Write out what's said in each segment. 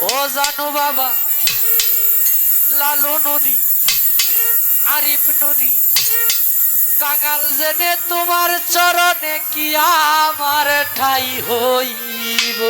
ও জানু বাবা, লালু নদী, আরিফ নদী, কাঙাল জেনে তোমার চরণে কি আমার ঠাই হইব?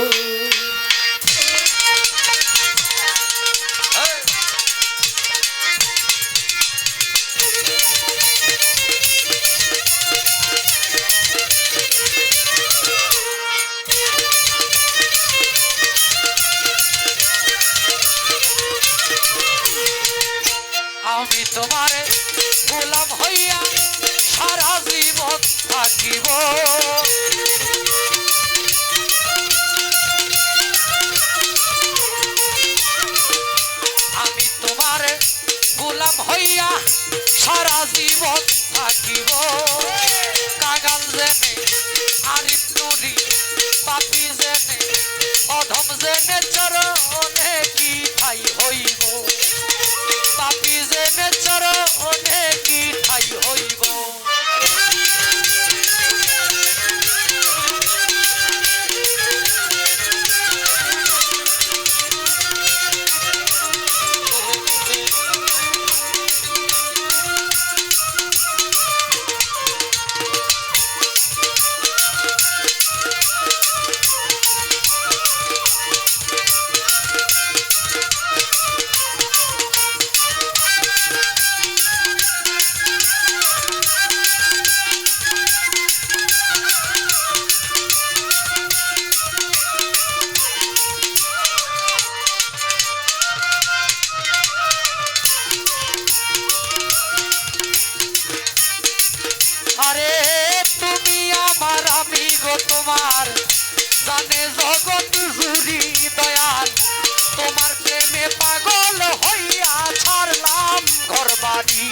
আমি তোমারে গোলাম হইয়া সারা জীবন থাকিব। আমি তোমারে গোলাম হইয়া সারা জীবন থাকিব। কাগাল জেনে বাড়ি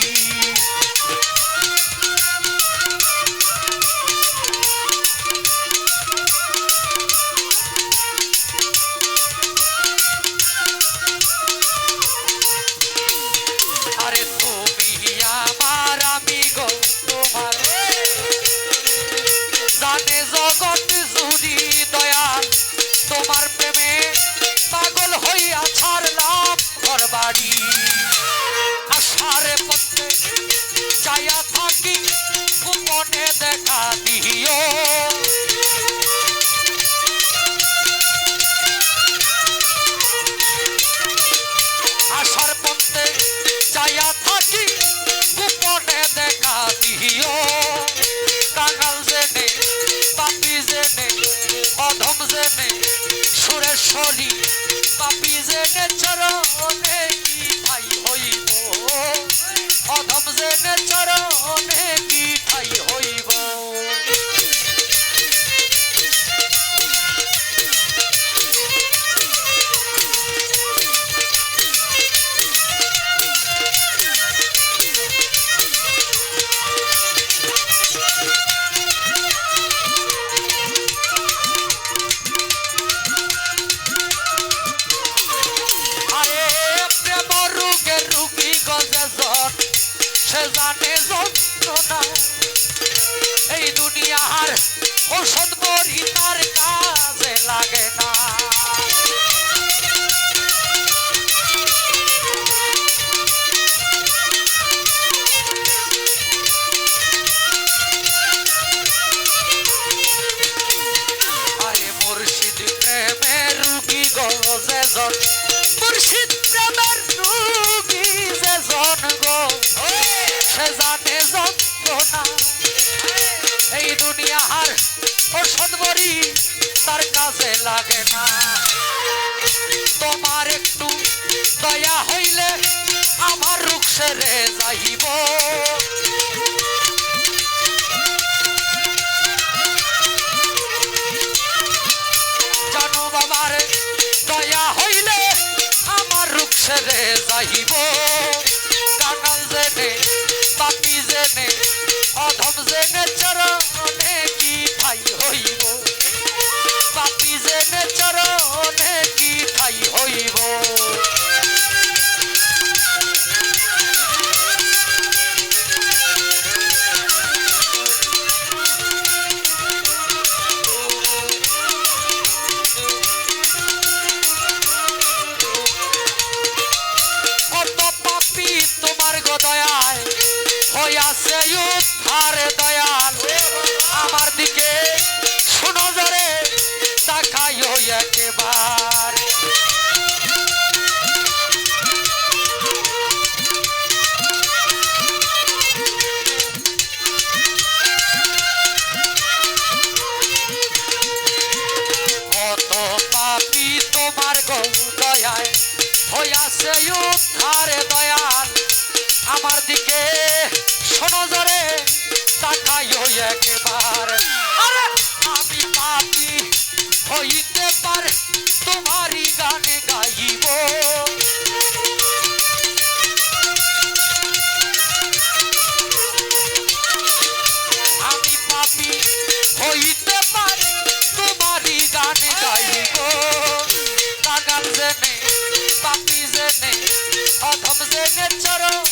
তোমার। প্রেমে পাগল হইয়া ছাড়লাম ঘর বাড়ি অধম জেনে সুরেশ্বরী পাপি জেনে চরণে কি ভাই হইব? অধম জেনে জানে যন্ত্রণা। এই দুনিয়ার ওষুধ বড়ি তার কাজে লাগে না। দুনিয়ার ওষুধ বড়ি তার কাছে লাগে না। তোমার একটু দয়া হইলে আমার রুখ সেরে যাইব। জানো দয়া হইলে আমার রূপ সেরে যাইব। কাঙাল জেনে হইয়াছে উদ্ধার দয়াল শোনো জরে তাকাইও একবার। আরে আমি পাপি, হইতে পার তোমারই গানে গাইব। আমি পাপি, হইতে পারি তোমারই গান গাইব। কাগাল জেনে, পাপি জেনে, অধম জেনে চরণে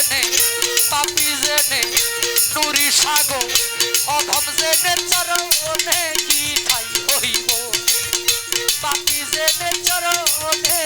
জেনে পাপি জেনে নুরি সাগো অধম জেনে চরণে কি ঠাই হইব? পাপি জেনে চরণে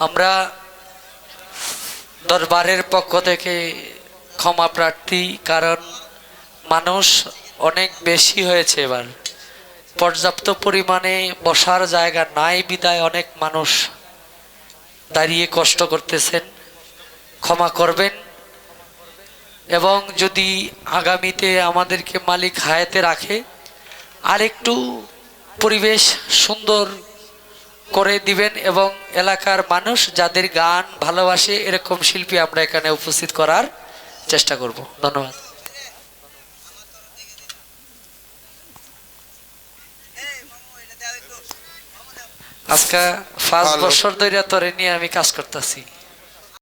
আমরা দরবারের পক্ষ থেকে ক্ষমা প্রার্থী, কারণ মানুষ অনেক বেশি হয়েছে এবার। পর্যাপ্ত পরিমাণে বসার জায়গা নাই, বিদায় অনেক মানুষ দাঁড়িয়ে কষ্ট করতেছেন। ক্ষমা করবেন। এবং যদি আগামীতে আমাদেরকে মালিক হায়াতে রাখে, আরেকটু পরিবেশ সুন্দর করে দিবেন এবং এলাকার মানুষ যাদের গান ভালোবাসে এরকম শিল্পী আমরা এখানে উপস্থিত করার চেষ্টা করব। ধন্যবাদ। আজকে পাঁচ. বছর ধরে তোরে নিয়ে আমি কাজ করতেছি।